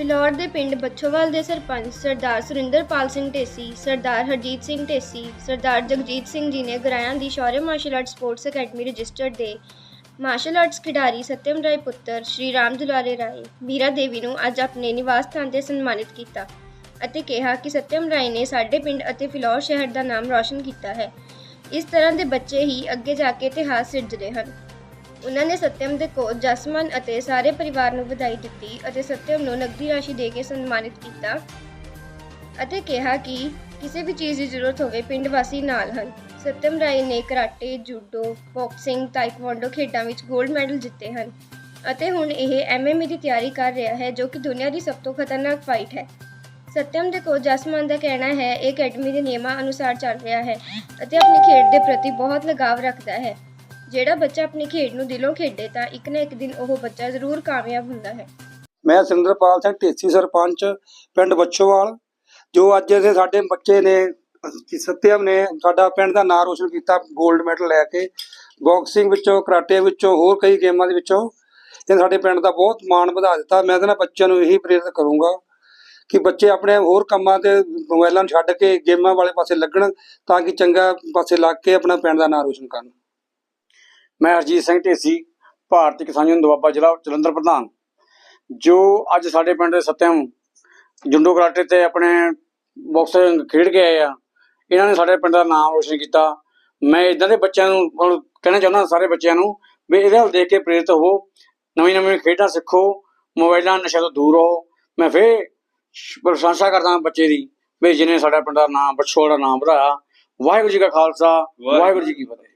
ਫਿਲੌਰ ਦੇ ਪਿੰਡ ਬੱਛੋਵਾਲ ਦੇ ਸਰਪੰਚ ਸਰਦਾਰ ਸੁਰਿੰਦਰਪਾਲ ਸਿੰਘ ਢੇਸੀ, ਸਰਦਾਰ ਹਰਜੀਤ ਸਿੰਘ ਢੇਸੀ, ਸਰਦਾਰ ਜਗਜੀਤ ਸਿੰਘ ਜੀ ਨੇ ਗਰਾਇਆਂ ਦੀ Shaurya martial art sports academy registered ਦੇ ਮਾਰਸ਼ਲ ਆਰਟਸ ਖਿਡਾਰੀ ਸਤਿਅਮ ਰਾਏ ਪੁੱਤਰ ਸ਼੍ਰੀ ਰਾਮ ਦੁਲਾਰੇ ਰਾਏ ਵੀਰਾ ਦੇਵੀ ਨੂੰ ਅੱਜ ਆਪਣੇ ਨਿਵਾਸ ਸਥਾਨ ਤੇ ਸਨਮਾਨਿਤ ਕੀਤਾ ਅਤੇ ਕਿਹਾ ਕਿ ਸਤਿਅਮ ਰਾਏ ਨੇ ਸਾਡੇ ਪਿੰਡ ਅਤੇ ਫਿਲੌਰ ਸ਼ਹਿਰ ਦਾ ਨਾਮ ਰੌਸ਼ਨ ਕੀਤਾ ਹੈ। ਇਸ ਤਰ੍ਹਾਂ ਦੇ ਬੱਚੇ ਹੀ ਅੱਗੇ ਜਾ ਕੇ ਇਤਿਹਾਸ ਸਿਰਜਦੇ ਹਨ। ਉਹਨਾਂ ਨੇ ਸਤਿਅਮ ਦੇ ਕੋਚ ਜਸਮਨ ਅਤੇ ਸਾਰੇ ਪਰਿਵਾਰ ਨੂੰ ਵਧਾਈ ਦਿੱਤੀ ਅਤੇ ਸਤਿਅਮ ਨੂੰ ਨਕਦੀ ਰਾਸ਼ੀ ਦੇ ਕੇ ਸਨਮਾਨਿਤ ਕੀਤਾ ਅਤੇ ਕਿਹਾ ਕਿ ਕਿਸੇ ਵੀ ਚੀਜ਼ ਦੀ ਜ਼ਰੂਰਤ ਹੋਵੇ, ਪਿੰਡ ਵਾਸੀ ਨਾਲ ਹਨ। ਸਤਿਅਮ ਰਾਏ ਨੇ ਕਰਾਟੇ, ਜੂਡੋ, ਬਾਕਸਿੰਗ, ਤਾਈਕਵਾਂਡੋ ਖੇਡਾਂ ਵਿੱਚ 골ਡ ਮੈਡਲ ਜਿੱਤੇ ਹਨ ਅਤੇ ਹੁਣ ਇਹ ਐਮਐਮਏ ਦੀ ਤਿਆਰੀ ਕਰ ਰਿਹਾ ਹੈ, ਜੋ ਕਿ ਦੁਨੀਆ ਦੀ ਸਭ ਤੋਂ ਖਤਰਨਾਕ ਫਾਈਟ ਹੈ। ਸਤਿਅਮ ਦੇ ਕੋਚ ਜਸਮਨ ਦਾ ਕਹਿਣਾ ਹੈ, ਇਹ ਅਕੈਡਮੀ ਦੇ ਨਿਯਮਾਂ ਅਨੁਸਾਰ ਚੱਲ ਰਿਹਾ ਹੈ ਅਤੇ ਆਪਣੀ ਖੇਡ ਦੇ ਪ੍ਰਤੀ ਬਹੁਤ ਲਗਾਵ ਰੱਖਦਾ ਹੈ। ਜਿਹੜਾ ਬੱਚਾ ਆਪਣੀ ਖੇਡ ਨੂੰ ਦਿਲੋਂ ਖੇਡੇ ਤਾਂ ਇੱਕ ਨਾ ਇੱਕ ਦਿਨ ਉਹ ਬੱਚਾ ਜ਼ਰੂਰ ਕਾਮਯਾਬ ਹੁੰਦਾ ਹੈ। ਮੈਂ ਸਿੰਦਰਪਾਲ ਸਿੰਘ ਢੇਸੀ ਸਰਪੰਚ, ਪਿੰਡ ਬੱਛੋਵਾਲ, ਜੋ ਅੱਜ ਦੇ ਸਾਡੇ ਬੱਚੇ ਨੇ ਕਿ ਨੇ, ਸਾਡਾ ਪਿੰਡ ਦਾ ਨਾਂ ਰੋਸ਼ਨ ਕੀਤਾ 골ਡ ਮੈਡਲ ਲੈ ਕੇ। ਬਾਕਸਿੰਗ ਵਿੱਚੋਂ, ਕਰਾਟੇ ਵਿੱਚੋਂ, ਹੋਰ ਕਈ ਗੇਮਾਂ ਦੇ ਵਿੱਚੋਂ ਇਹ ਸਾਡੇ ਪਿੰਡ ਦਾ ਬਹੁਤ ਮਾਣ ਵਧਾ ਦਿੱਤਾ। ਮੈਂ ਤਾਂ ਬੱਚਿਆਂ ਨੂੰ ਇਹੀ ਪ੍ਰੇਰਿਤ ਕਰੂੰਗਾ ਕਿ ਬੱਚੇ ਆਪਣੇ ਹੋਰ ਕੰਮਾਂ ਤੇ ਮੋਬਾਈਲਾਂ ਨੂੰ ਛੱਡ ਕੇ ਗੇਮਾਂ ਵਾਲੇ ਪਾਸੇ ਲੱਗਣ ਤਾਂ ਕਿ ਚੰਗਾ ਪਾਸੇ ਲੱਗ ਕੇ ਆਪਣਾ ਪਿੰਡ ਦਾ ਨਾਂ ਰੋਸ਼ਨ ਕਰਨ। ਮੈਂ ਹਰਜੀਤ ਸਿੰਘ ਢੇਸੀ ਭਾਰਤੀ ਕਿਸਾਨ ਯੂਨੀਅਨ ਦੁਆਬਾ ਜ਼ਿਲ੍ਹਾ ਜਲੰਧਰ ਪ੍ਰਧਾਨ। ਜੋ ਅੱਜ ਸਾਡੇ ਪਿੰਡ ਦੇ ਸਤਿਅਮ ਜੁੰਡੋ ਕਰਾਟੇ ਤੇ ਆਪਣੇ ਬਾਕਸਿੰਗ ਖੇਡ ਕੇ ਆਏ ਆ ਇਹਨਾਂ ਨੇ ਸਾਡੇ ਪਿੰਡ ਦਾ ਨਾਮ ਰੋਸ਼ਨ ਕੀਤਾ। ਮੈਂ ਇਦਾਂ ਦੇ ਬੱਚਿਆਂ ਨੂੰ ਹੁਣ ਕਹਿਣਾ ਚਾਹੁੰਦਾ ਸਾਰੇ ਬੱਚਿਆਂ ਨੂੰ ਵੀ ਇਹਦੇ ਵੱਲ ਦੇਖ ਕੇ ਪ੍ਰੇਰਿਤ ਹੋਵੋ ਨਵੀਂ ਨਵੀਂ ਖੇਡਾਂ ਸਿੱਖੋ ਮੋਬਾਈਲਾਂ ਨਸ਼ਾ ਤੋਂ ਦੂਰ ਰਹੋ। ਮੈਂ ਫੇਰ ਪ੍ਰਸ਼ੰਸਾ ਕਰਦਾ ਬੱਚੇ ਦੀ ਵੀ ਜਿਹਨੇ ਸਾਡਾ ਪਿੰਡ ਦਾ ਨਾਮ ਬਛੋੜਾ ਨਾਮ ਵਧਾਇਆ। ਵਾਹਿਗੁਰੂ ਜੀ ਕਾ ਖਾਲਸਾ ਵਾਹਿਗੁਰੂ ਜੀ ਕੀ ਫਤਿਹ।